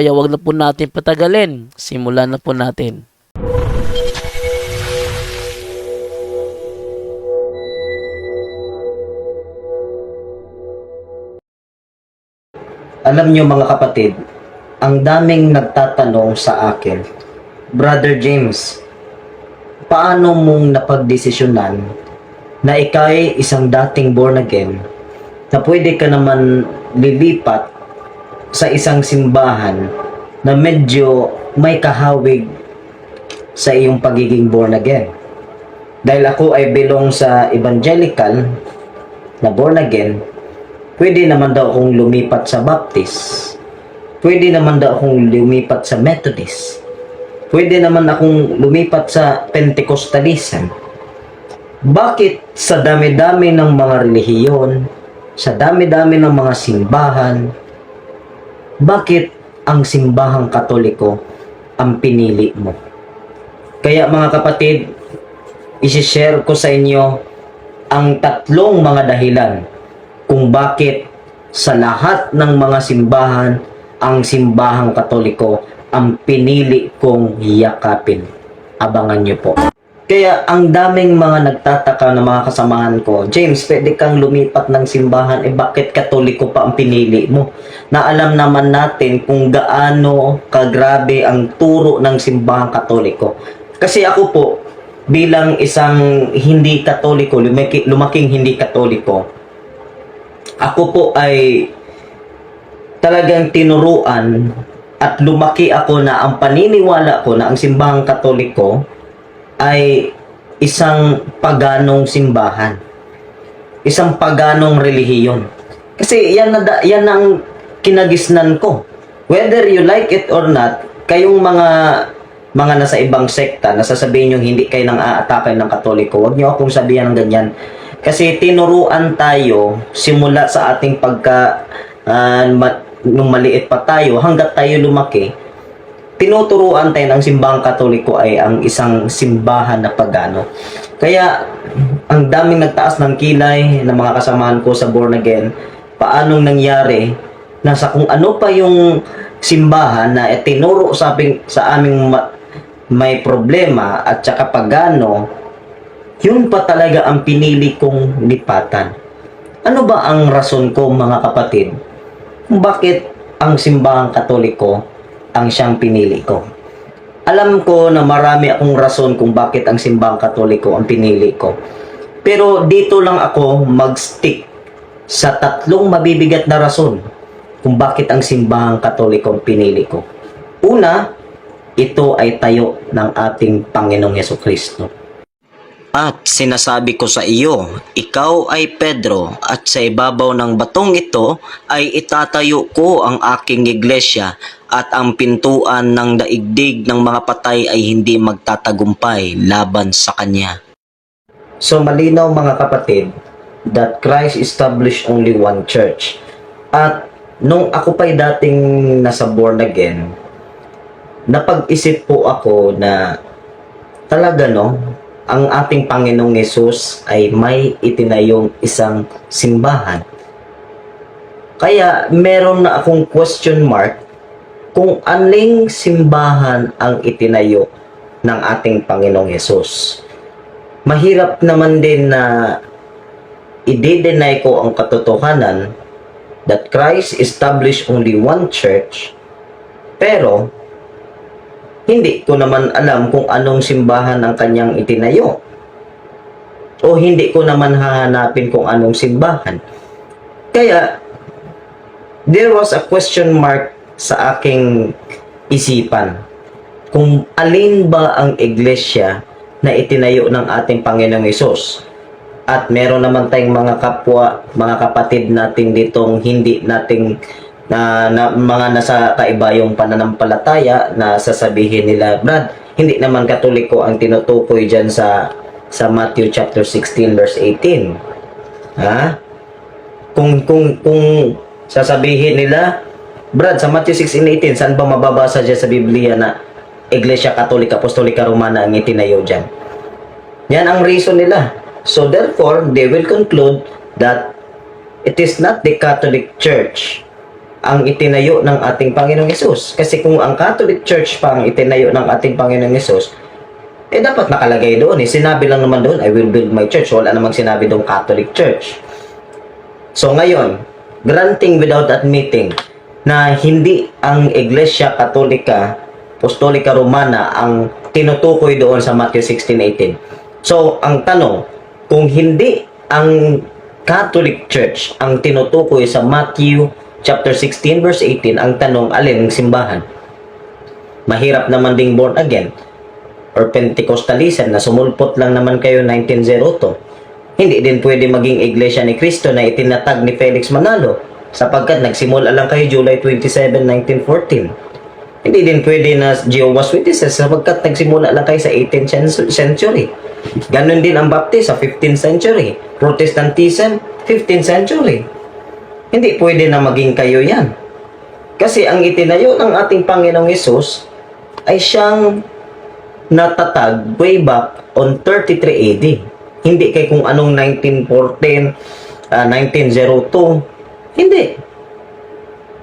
kaya wag na po natin patagalin. Simulan na po natin. Alam nyo mga kapatid, ang daming nagtatanong sa akin, Brother James, paano mong napagdesisyonan na ikay isang dating born again na pwede ka naman lilipat sa isang simbahan na medyo may kahawig sa iyong pagiging born again. Dahil ako ay belong sa evangelical na born again, pwede naman daw akong lumipat sa Baptist. Pwede naman daw akong lumipat sa Methodist. Pwede naman akong lumipat sa Pentecostalism. Bakit sa dami-dami ng mga relihiyon, sa dami-dami ng mga simbahan, bakit ang simbahang katoliko ang pinili mo? Kaya mga kapatid, isishare ko sa inyo ang tatlong mga dahilan kung bakit sa lahat ng mga simbahan ang simbahang katoliko ang pinili kong yakapin. Abangan niyo po. Kaya ang daming mga nagtataka na mga kasamahan ko, James, pwede kang lumipat ng simbahan, eh bakit katoliko pa ang pinili mo? Na alam naman natin kung gaano kagrabe ang turo ng simbahang katoliko. Kasi ako po, bilang isang hindi katoliko, lumaki, lumaking hindi katoliko, ako po ay talagang tinuruan at lumaki ako na ang paniniwala ko na ang simbahang katoliko ay isang paganong simbahan. Isang paganong relihiyon. Kasi yan na yan ang kinagisnan ko. Whether you like it or not, kayong mga mga nasa ibang sekta, nasasabihin nyo hindi kayo nang aatake ng katoliko, huwag nyo akong sabihan ng ganyan. Kasi tinuruan tayo simula sa ating pagka ma- nung maliit pa tayo hanggat tayo lumaki tinuturuan tayo ng simbahang katoliko ay ang isang simbahan na pagano. Kaya, ang daming nagtaas ng kilay ng mga kasamahan ko sa born again, paanong nangyari na sa kung ano pa yung simbahan na tinuro sa, aming, sa aming ma- may problema at saka pagano, yun pa talaga ang pinili kong lipatan. Ano ba ang rason ko mga kapatid? Kung bakit ang simbahang katoliko ang siyang pinili ko? Alam ko na marami akong rason kung bakit ang simbahang katoliko ang pinili ko. Pero dito lang ako mag-stick sa tatlong mabibigat na rason kung bakit ang simbahang katoliko ang pinili ko. Una, ito ay tayo ng ating Panginoong Yeso Kristo. At sinasabi ko sa iyo, ikaw ay Pedro, at sa ibabaw ng batong ito ay itatayo ko ang aking iglesia, at ang pintuan ng daigdig ng mga patay ay hindi magtatagumpay laban sa kanya. So malinaw mga kapatid, that Christ established only one church. At nung ako pa'y dating nasa born again, napag-isip po ako na talaga no, ang ating Panginoong Yesus ay may itinayong isang simbahan. Kaya meron na akong question mark kung aling simbahan ang itinayo ng ating Panginoong Yesus. Mahirap naman din na i-deny ko ang katotohanan that Christ established only one church pero hindi ko naman alam kung anong simbahan ang kanyang itinayo. O hindi ko naman hahanapin kung anong simbahan. Kaya, there was a question mark sa aking isipan. kung alin ba ang iglesia na itinayo ng ating Panginoong Isus. At meron naman tayong mga kapwa, mga kapatid natin ditong hindi nating na, na mga nasa kaibayong pananampalataya na sasabihin nila, Brad, hindi naman katoliko ang tinutukoy dyan sa sa Matthew chapter 16 verse 18. Ha? Kung kung kung sasabihin nila, Brad, sa Matthew 16:18, saan ba mababasa dyan sa Biblia na Iglesia Katolika Apostolika Romana ang itinayo dyan? Yan ang reason nila. So therefore, they will conclude that it is not the Catholic Church ang itinayo ng ating Panginoong Yesus. Kasi kung ang Catholic Church pa ang itinayo ng ating Panginoong Yesus, eh dapat nakalagay doon. Eh. Sinabi lang naman doon, I will build my church. Wala namang sinabi doon Catholic Church. So ngayon, granting without admitting na hindi ang Iglesia Katolika Apostolika Romana ang tinutukoy doon sa Matthew 16:18. So, ang tanong, kung hindi ang Catholic Church ang tinutukoy sa Matthew chapter 16 verse 18, ang tanong, alin ang simbahan? Mahirap naman ding born again or Pentecostalism na sumulpot lang naman kayo 1902. Hindi din pwede maging iglesia ni Cristo na itinatag ni Felix Manalo sapagkat nagsimula lang kayo July 27, 1914. Hindi din pwede na Jehovah's Witnesses sapagkat nagsimula lang kayo sa 18th cen- century. Ganon din ang Baptist sa 15th century. Protestantism, 15th century. Hindi pwede na maging kayo yan. Kasi ang itinayo ng ating Panginoong Yesus ay siyang natatag way back on 33 AD. Hindi kay kung anong 1914, ah, 1902. Hindi.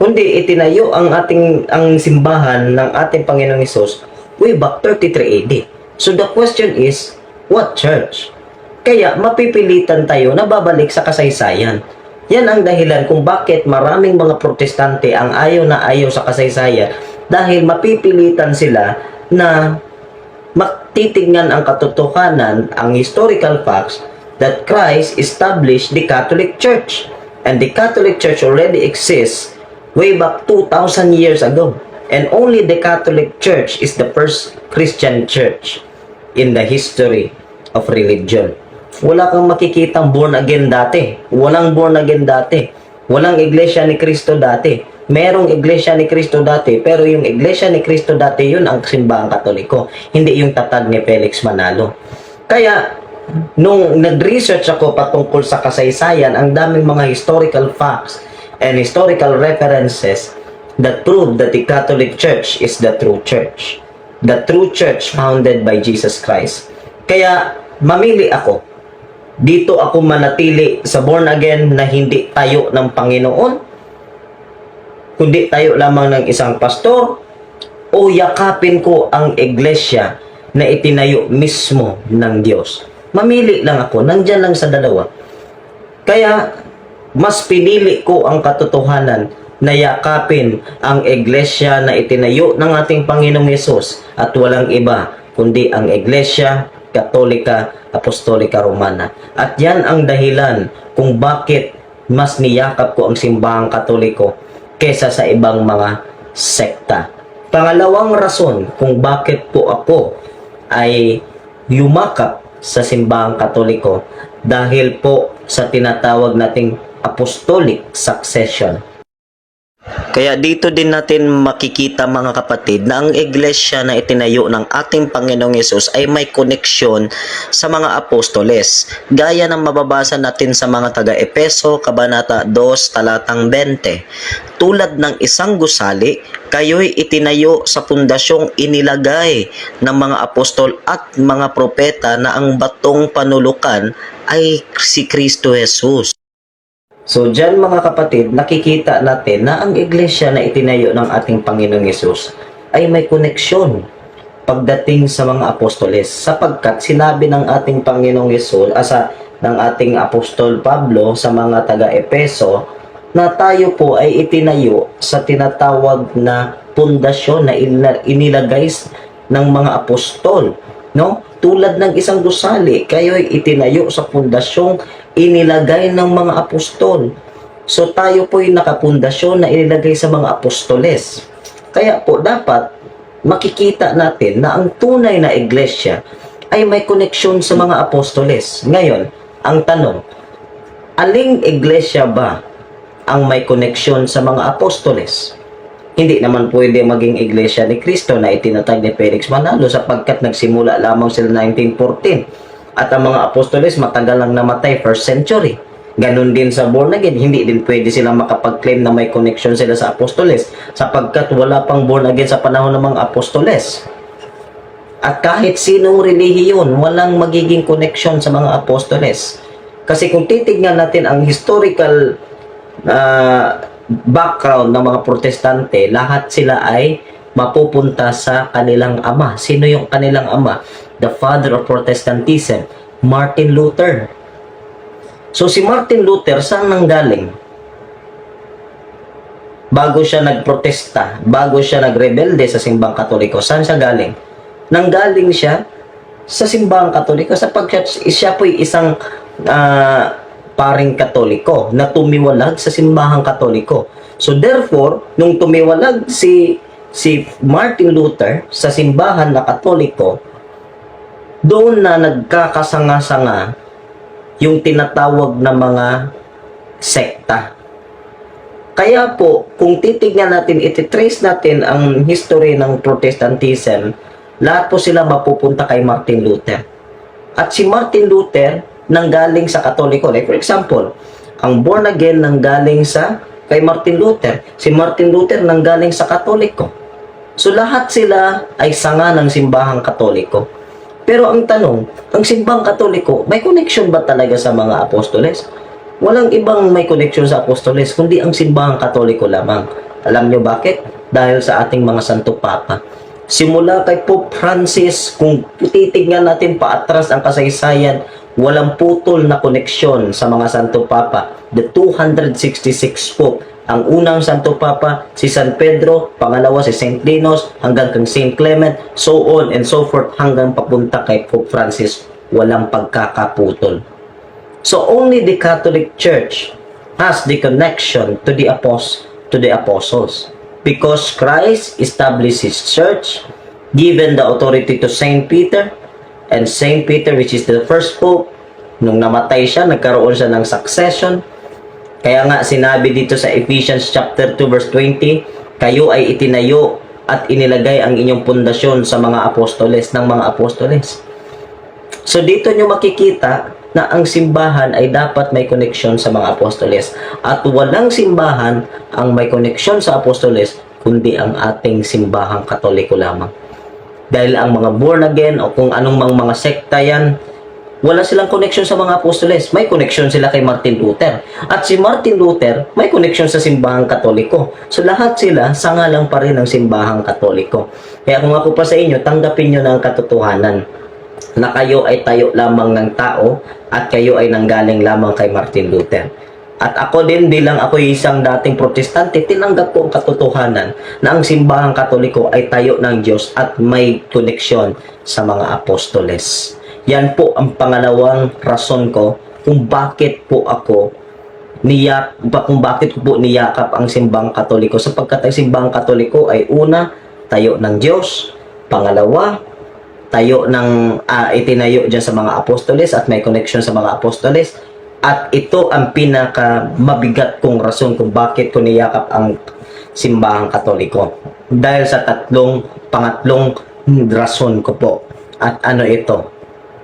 Kundi itinayo ang ating ang simbahan ng ating Panginoong Hesus way back 33 AD. So the question is, what church? Kaya mapipilitan tayo na babalik sa kasaysayan. Yan ang dahilan kung bakit maraming mga protestante ang ayaw na ayaw sa kasaysayan dahil mapipilitan sila na matitignan ang katotohanan, ang historical facts that Christ established the Catholic Church. And the Catholic Church already exists way back 2,000 years ago. And only the Catholic Church is the first Christian church in the history of religion. Wala kang makikitang born again dati. Walang born again dati. Walang iglesia ni Kristo dati. Merong iglesia ni Kristo dati, pero yung iglesia ni Kristo dati yun ang simbahang katoliko. Hindi yung tatag ni Felix Manalo. Kaya, nung nag-research ako patungkol sa kasaysayan, ang daming mga historical facts and historical references that prove that the Catholic Church is the true church. The true church founded by Jesus Christ. Kaya, mamili ako. Dito ako manatili sa born again na hindi tayo ng Panginoon, kundi tayo lamang ng isang pastor, o yakapin ko ang iglesia na itinayo mismo ng Diyos. Mamili lang ako, nandyan lang sa dalawa. Kaya, mas pinili ko ang katotohanan na yakapin ang iglesia na itinayo ng ating Panginoong Yesus at walang iba kundi ang iglesia Katolika Apostolika Romana. At yan ang dahilan kung bakit mas niyakap ko ang simbahang katoliko kesa sa ibang mga sekta. Pangalawang rason kung bakit po ako ay yumakap sa simbahang katoliko dahil po sa tinatawag nating apostolic succession. Kaya dito din natin makikita mga kapatid na ang iglesia na itinayo ng ating Panginoong Yesus ay may koneksyon sa mga apostoles. Gaya ng mababasa natin sa mga taga-Epeso, Kabanata 2, talatang 20. Tulad ng isang gusali, kayo'y itinayo sa pundasyong inilagay ng mga apostol at mga propeta na ang batong panulukan ay si Kristo Jesus. So dyan mga kapatid, nakikita natin na ang iglesia na itinayo ng ating Panginoong Yesus ay may koneksyon pagdating sa mga apostoles. Sapagkat sinabi ng ating Panginoong Yesus asa ng ating apostol Pablo sa mga taga-Epeso na tayo po ay itinayo sa tinatawag na pundasyon na inilagay ng mga apostol no tulad ng isang gusali kayo ay itinayo sa pundasyong inilagay ng mga apostol so tayo po ay nakapundasyon na inilagay sa mga apostoles kaya po dapat makikita natin na ang tunay na iglesia ay may koneksyon sa mga apostoles. Ngayon, ang tanong, aling iglesia ba ang may koneksyon sa mga apostoles? Hindi naman pwede maging iglesia ni Kristo na itinatag ni Felix Manalo sapagkat nagsimula lamang sila 1914 at ang mga apostoles matagal lang namatay first century. Ganon din sa born again, hindi din pwede sila makapag-claim na may connection sila sa apostoles sapagkat wala pang born again sa panahon ng mga apostoles. At kahit sinong relihiyon, walang magiging connection sa mga apostoles. Kasi kung titignan natin ang historical ah, background ng mga protestante, lahat sila ay mapupunta sa kanilang ama. Sino yung kanilang ama? The father of Protestantism, Martin Luther. So si Martin Luther, saan nanggaling? Bago siya nagprotesta, bago siya nagrebelde sa simbang katoliko, saan siya galing? Nanggaling siya sa simbang katoliko sapagkat siya po'y isang ah, paring katoliko na tumiwalag sa simbahang katoliko. So therefore, nung tumiwalag si si Martin Luther sa simbahan na katoliko, doon na nagkakasanga-sanga yung tinatawag na mga sekta. Kaya po, kung titignan natin, ititrace natin ang history ng Protestantism, lahat po sila mapupunta kay Martin Luther. At si Martin Luther nanggaling sa Katoliko. Like for example, ang born again nanggaling sa kay Martin Luther. Si Martin Luther nanggaling sa Katoliko. So lahat sila ay sanga ng simbahang Katoliko. Pero ang tanong, ang simbang Katoliko, may connection ba talaga sa mga apostoles? Walang ibang may connection sa apostoles, kundi ang simbahang Katoliko lamang. Alam nyo bakit? Dahil sa ating mga Santo Papa. Simula kay Pope Francis, kung titignan natin paatras ang kasaysayan, walang putol na koneksyon sa mga Santo Papa. The 266 Pope. Ang unang Santo Papa, si San Pedro, pangalawa si Saint Dinos, hanggang kang Saint Clement, so on and so forth, hanggang papunta kay Pope Francis, walang pagkakaputol. So only the Catholic Church has the connection to the apos to the apostles because Christ established his church given the authority to Saint Peter and Saint Peter which is the first pope nung namatay siya nagkaroon siya ng succession. Kaya nga sinabi dito sa Ephesians chapter 2 verse 20 kayo ay itinayo at inilagay ang inyong pundasyon sa mga apostoles ng mga apostoles. So dito nyo makikita na ang simbahan ay dapat may koneksyon sa mga apostoles. At walang simbahan ang may koneksyon sa apostoles kundi ang ating simbahang katoliko lamang. Dahil ang mga born again o kung anong mga, mga sekta yan, wala silang koneksyon sa mga apostoles. May koneksyon sila kay Martin Luther. At si Martin Luther, may koneksyon sa simbahang katoliko. So lahat sila, sanga lang pa rin ng simbahang katoliko. Kaya kung ako pa sa inyo, tanggapin nyo na ang katotohanan na kayo ay tayo lamang ng tao at kayo ay nanggaling lamang kay Martin Luther. At ako din bilang ako isang dating protestante, tinanggap ko ang katotohanan na ang simbahang katoliko ay tayo ng Diyos at may koneksyon sa mga apostoles. Yan po ang pangalawang rason ko kung bakit po ako niyak kung bakit ko po niyakap ang simbang katoliko. Sapagkat ang simbang katoliko ay una tayo ng Diyos. Pangalawa tayo ng ah, itinayo dyan sa mga apostoles at may connection sa mga apostoles at ito ang pinaka mabigat kong rason kung bakit ko niyakap ang simbahang katoliko. Dahil sa tatlong pangatlong rason ko po. At ano ito?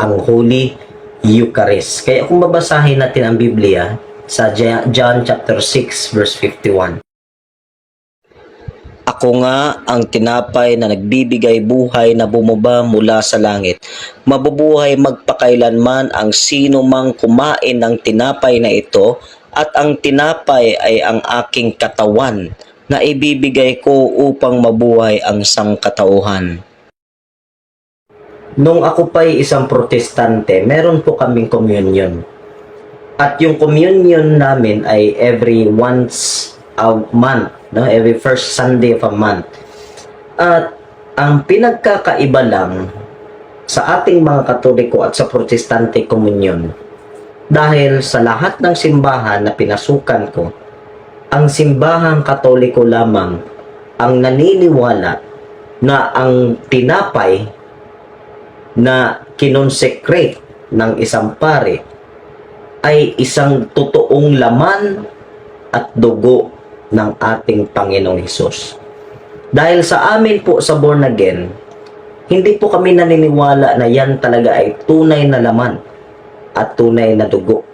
Ang Holy Eucharist. Kaya kung babasahin natin ang Biblia sa John chapter 6 verse 51 ako nga ang tinapay na nagbibigay buhay na bumaba mula sa langit. Mabubuhay magpakailanman ang sino mang kumain ng tinapay na ito at ang tinapay ay ang aking katawan na ibibigay ko upang mabuhay ang sangkatauhan. Nung ako pa'y isang protestante, meron po kaming communion. At yung communion namin ay every once a month, no? Every first Sunday of a month. At ang pinagkakaiba lang sa ating mga Katoliko at sa Protestante communion dahil sa lahat ng simbahan na pinasukan ko, ang simbahang Katoliko lamang ang naniniwala na ang tinapay na kinonsecrate ng isang pare ay isang totoong laman at dugo ng ating Panginoong Hesus. Dahil sa amin po sa born again, hindi po kami naniniwala na yan talaga ay tunay na laman at tunay na dugo.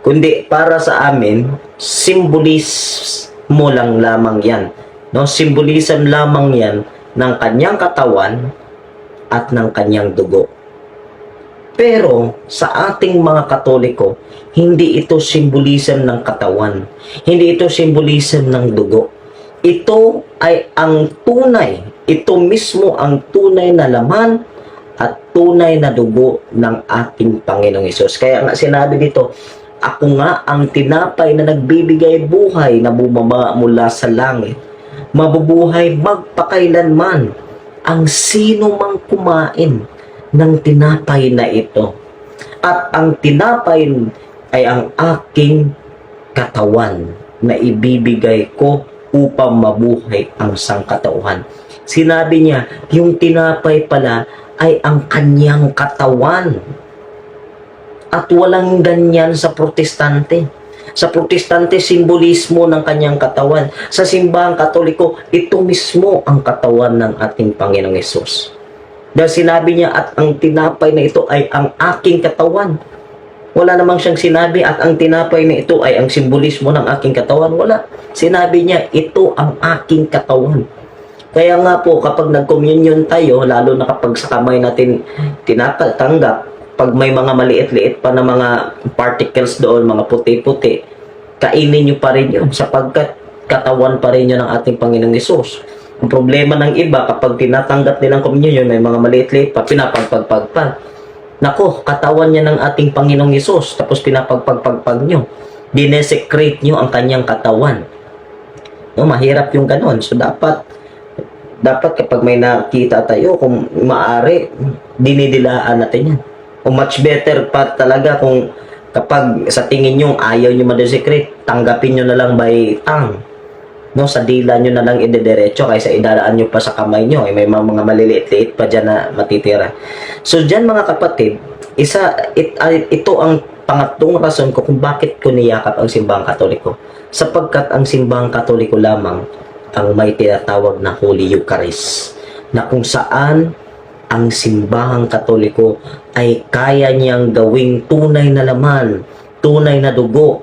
Kundi para sa amin, simbolismo lang lamang yan. No? Symbolism lamang yan ng kanyang katawan at ng kanyang dugo. Pero sa ating mga Katoliko, hindi ito symbolism ng katawan. Hindi ito symbolism ng dugo. Ito ay ang tunay, ito mismo ang tunay na laman at tunay na dugo ng ating Panginoong Isus. Kaya nga sinabi dito, ako nga ang tinapay na nagbibigay buhay na bumaba mula sa langit. Mabubuhay magpakailanman ang sino mang kumain ng tinapay na ito. At ang tinapay ay ang aking katawan na ibibigay ko upang mabuhay ang sangkatauhan. Sinabi niya, yung tinapay pala ay ang kanyang katawan. At walang ganyan sa protestante. Sa protestante, simbolismo ng kanyang katawan. Sa simbahang katoliko, ito mismo ang katawan ng ating Panginoong Yesus. Dahil sinabi niya, at ang tinapay na ito ay ang aking katawan. Wala namang siyang sinabi at ang tinapay na ito ay ang simbolismo ng aking katawan. Wala. Sinabi niya, ito ang aking katawan. Kaya nga po, kapag nag-communion tayo, lalo na kapag sa kamay natin tinatanggap, pag may mga maliit-liit pa na mga particles doon, mga puti-puti, kainin nyo pa rin yun sapagkat katawan pa rin yun ng ating Panginoong Yesus. Ang problema ng iba, kapag tinatanggap nilang communion, may mga maliit-liit pa, pinapagpagpagpag. Nako, katawan niya ng ating Panginoong Yesus, tapos pinapagpagpagpag nyo. Dinesecrate nyo ang kanyang katawan. No, mahirap yung ganon. So, dapat dapat kapag may nakita tayo, kung maaari, dinidilaan natin yan. O much better pa talaga kung kapag sa tingin nyo ayaw nyo madesecrate, tanggapin nyo na lang by tongue. No, sa dila nyo na lang idediretso kaysa idaraan nyo pa sa kamay nyo. Eh, may mga, maliliit-liit pa dyan na matitira. So, dyan mga kapatid, isa, it, ay- ito ang pangatlong rason ko kung bakit ko niyakap ang simbahang katoliko. Sapagkat ang simbahang katoliko lamang ang may tinatawag na Holy Eucharist na kung saan ang simbahang katoliko ay kaya niyang gawing tunay na laman, tunay na dugo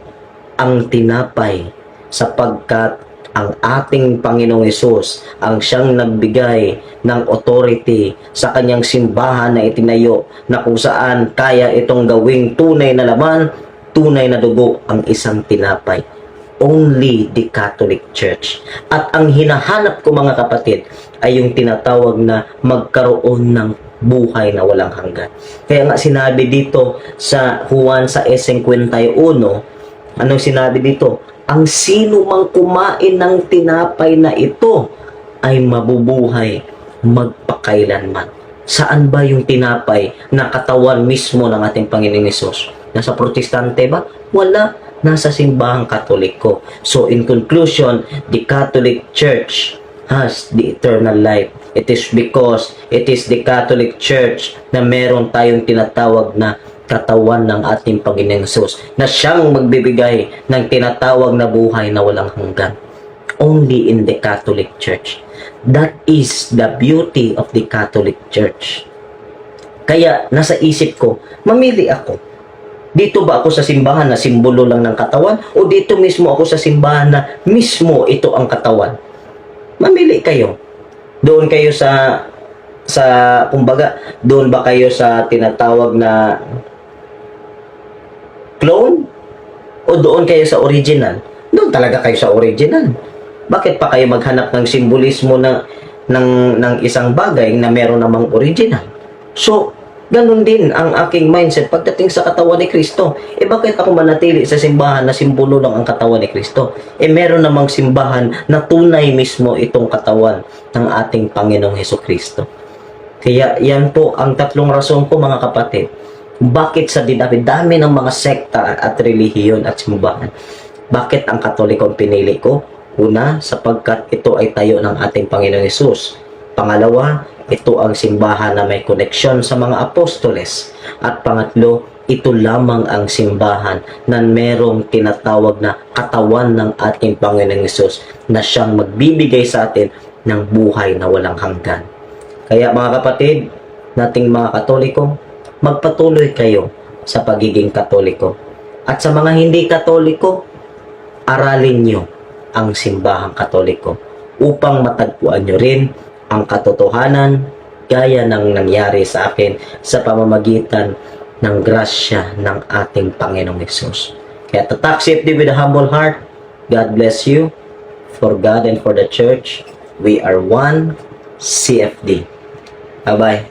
ang tinapay sapagkat ang ating Panginoong Yesus ang siyang nagbigay ng authority sa kanyang simbahan na itinayo na kung saan kaya itong gawing tunay na laman, tunay na dugo ang isang tinapay only the Catholic Church. At ang hinahanap ko mga kapatid ay yung tinatawag na magkaroon ng buhay na walang hanggan. Kaya nga sinabi dito sa Juan sa S51, anong sinabi dito? Ang sino mang kumain ng tinapay na ito ay mabubuhay magpakailanman. Saan ba yung tinapay na katawan mismo ng ating Panginoong Yesus? Nasa protestante ba? Wala nasa simbahang katoliko. So in conclusion, the Catholic Church has the eternal life. It is because it is the Catholic Church na meron tayong tinatawag na katawan ng ating Panginoong Yesus na siyang magbibigay ng tinatawag na buhay na walang hanggan. Only in the Catholic Church. That is the beauty of the Catholic Church. Kaya nasa isip ko, mamili ako dito ba ako sa simbahan na simbolo lang ng katawan o dito mismo ako sa simbahan na mismo ito ang katawan? Mamili kayo. Doon kayo sa sa kumbaga, doon ba kayo sa tinatawag na clone o doon kayo sa original? Doon talaga kayo sa original. Bakit pa kayo maghanap ng simbolismo na ng ng isang bagay na meron namang original? So, Ganon din ang aking mindset pagdating sa katawan ni Kristo. Eh bakit ako manatili sa simbahan na simbolo lang ang katawan ni Kristo? Eh meron namang simbahan na tunay mismo itong katawan ng ating Panginoong Heso Kristo. Kaya yan po ang tatlong rason ko mga kapatid. Bakit sa dinami-dami ng mga sekta at relihiyon at simbahan? Bakit ang katoliko ang pinili ko? Una, sapagkat ito ay tayo ng ating Panginoong Yesus Pangalawa, ito ang simbahan na may koneksyon sa mga apostoles. At pangatlo, ito lamang ang simbahan na merong tinatawag na katawan ng ating Panginoong Yesus na siyang magbibigay sa atin ng buhay na walang hanggan. Kaya mga kapatid, nating mga katoliko, magpatuloy kayo sa pagiging katoliko. At sa mga hindi katoliko, aralin nyo ang simbahang katoliko upang matagpuan nyo rin ang katotohanan gaya ng nangyari sa akin sa pamamagitan ng grasya ng ating Panginoong Yesus. Kaya tatak safety with a humble heart. God bless you. For God and for the church, we are one CFD. Bye-bye.